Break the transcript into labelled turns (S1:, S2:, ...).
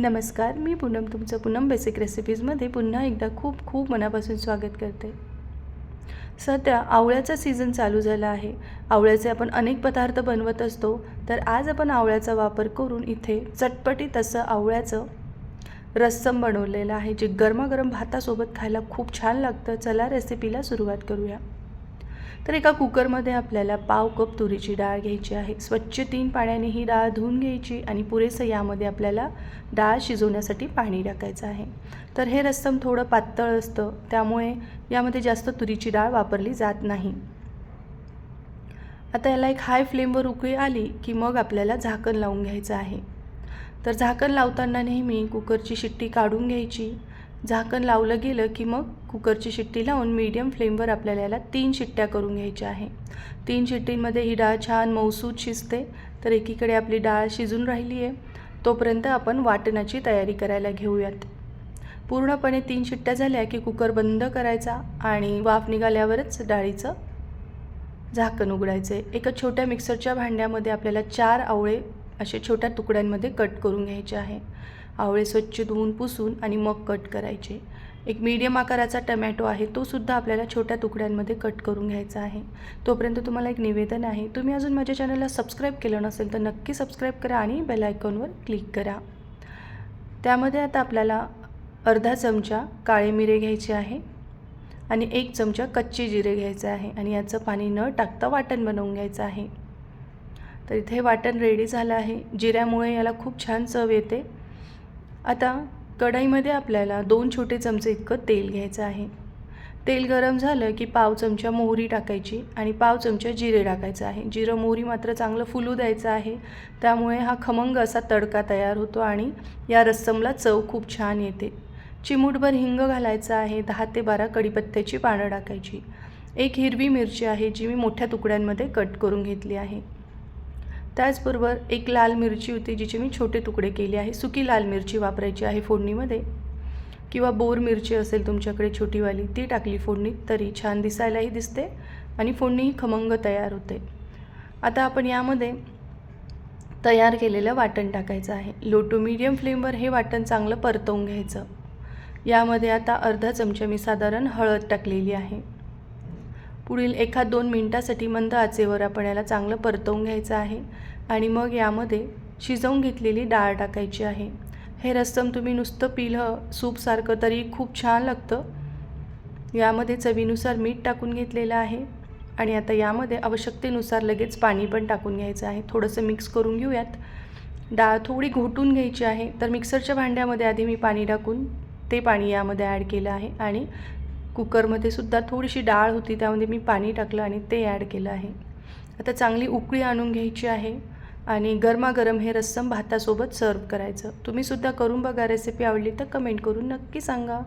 S1: नमस्कार मी पूनम तुमचं पूनम बेसिक रेसिपीजमध्ये पुन्हा एकदा खूप खूप मनापासून स्वागत करते. सध्या आवळ्याचा सीझन चालू झाला आहे. आवळ्याचे आपण अनेक पदार्थ बनवत असतो तर आज आपण आवळ्याचा वापर करून इथे चटपटीत असं आवळ्याचं रस्सम बनवलेलं आहे जे गरमागरम भातासोबत खायला खूप छान लागतं. चला रेसिपीला सुरुवात करूया. तर एका कुकरमध्ये आपल्याला पाव कप तुरीची डाळ घ्यायची आहे. स्वच्छ तीन पाण्याने ही डाळ धुवून घ्यायची आणि पुरेसं यामध्ये आपल्याला डाळ शिजवण्यासाठी पाणी टाकायचं आहे. तर हे रस्सम थोडं पातळ असतं त्यामुळे यामध्ये जास्त तुरीची डाळ वापरली जात नाही. आता याला एक हाय फ्लेमवर उकळी आली की मग आपल्याला झाकण लावून घ्यायचं आहे. तर झाकण लावताना नेहमी कुकरची शिट्टी काढून घ्यायची. झाकण लावलं गेलं की मग कुकरची शिट्टी लावून मीडियम फ्लेमवर आपल्याला याला तीन शिट्ट्या करून घ्यायच्या आहे. तीन शिट्टींमध्ये ही डाळ छान मौसूद शिजते तर एकीकडे आपली डाळ शिजून राहिली आहे. तोपर्यंत आपण वाटणाची तयारी करायला घेऊयात. पूर्णपणे तीन शिट्ट्या झाल्या की कुकर बंद करायचा आणि वाफ निघाल्यावरच डाळीचं झाकण उघडायचं आहे. एका छोट्या मिक्सरच्या भांड्यामध्ये आपल्याला चार आवळे असे छोट्या तुकड्यांमध्ये कट करून घ्यायचे आहे. आवळे स्वच्छ धुवून पुसून आणि मग कट करायचे. एक मीडियम आकाराचा टमॅटो आहे तो सुद्धा आपल्याला छोट्या तुकड्यांमध्ये कट करून घ्यायचा आहे. तोपर्यंत तुम्हाला एक निवेदन आहे तुम्ही अजून माझ्या चॅनलला सबस्क्राईब केलं नसेल तर नक्की सबस्क्राईब करा आणि बेल आयकॉनवर क्लिक करा. त्यामध्ये आता आपल्याला अर्धा चमचा काळे मिरे घ्यायचे आहे आणि एक चमचा कच्चे जिरे घ्यायचे आहे आणि याचं पाणी न टाकता वाटण बनवून घ्यायचं आहे. तर इथे वाटण रेडी झालं आहे. जिऱ्यामुळे याला खूप छान चव येते. आता कढईमध्ये आपल्याला दोन छोटे चमचे इतकं तेल घ्यायचं आहे. तेल गरम झालं की पाव चमचा मोहरी टाकायची आणि पाव चमचा जिरे टाकायचं आहे. जिरं मोहरी मात्र चांगलं फुलू द्यायचं आहे. त्यामुळे हा खमंग असा तडका तयार होतो आणि या रस्समला चव खूप छान येते. चिमूटभर हिंग घालायचं आहे. दहा ते बारा कढीपत्त्याची पानं टाकायची. एक हिरवी मिरची आहे जी मी मोठ्या तुकड्यांमध्ये कट करून घेतली आहे. त्याचबरोबर एक लाल मिरची होती जिचे मी छोटे तुकडे केले आहे. सुकी लाल मिरची वापरायची आहे फोडणीमध्ये. किंवा बोर मिरची असेल तुमच्याकडे छोटीवाली ती टाकली फोडणीत तरी छान दिसायलाही दिसते आणि फोडणीही खमंग तयार होते. आता आपण यामध्ये तयार केलेलं वाटण टाकायचं आहे. लो टू मिडियम फ्लेमवर हे वाटण चांगलं परतवून घ्यायचं. यामध्ये आता अर्धा चमचा मी साधारण हळद टाकलेली आहे. पुढील एखाद दोन मिनटासाठी मंद आचेवर आपण याला चांगलं परतवून घ्यायचं आहे आणि मग यामध्ये शिजवून घेतलेली डाळ टाकायची आहे. हे रस्सम तुम्ही नुसतं पिलं सूपसारखं तरी खूप छान लागतं. यामध्ये चवीनुसार मीठ टाकून घेतलेलं आहे आणि आता यामध्ये आवश्यकतेनुसार लगेच पाणी पण टाकून घ्यायचं आहे. थोडंसं मिक्स करून घेऊयात. डाळ थोडी घोटून घ्यायची आहे. तर मिक्सरच्या भांड्यामध्ये आधी मी पाणी टाकून ते पाणी यामध्ये ॲड केलं आहे आणि कुकरमध्ये सुद्धा थोडीशी डाळ होती त्यामध्ये मी पाणी टाकलं आणि ते ॲड केलं आहे. आता चांगली उकळी आणून घ्यायची आहे आणि गरमागरम हे रस्सम भातासोबत सर्व करायचं. तुम्हीसुद्धा करून बघा रेसिपी आवडली तर कमेंट करून नक्की सांगा.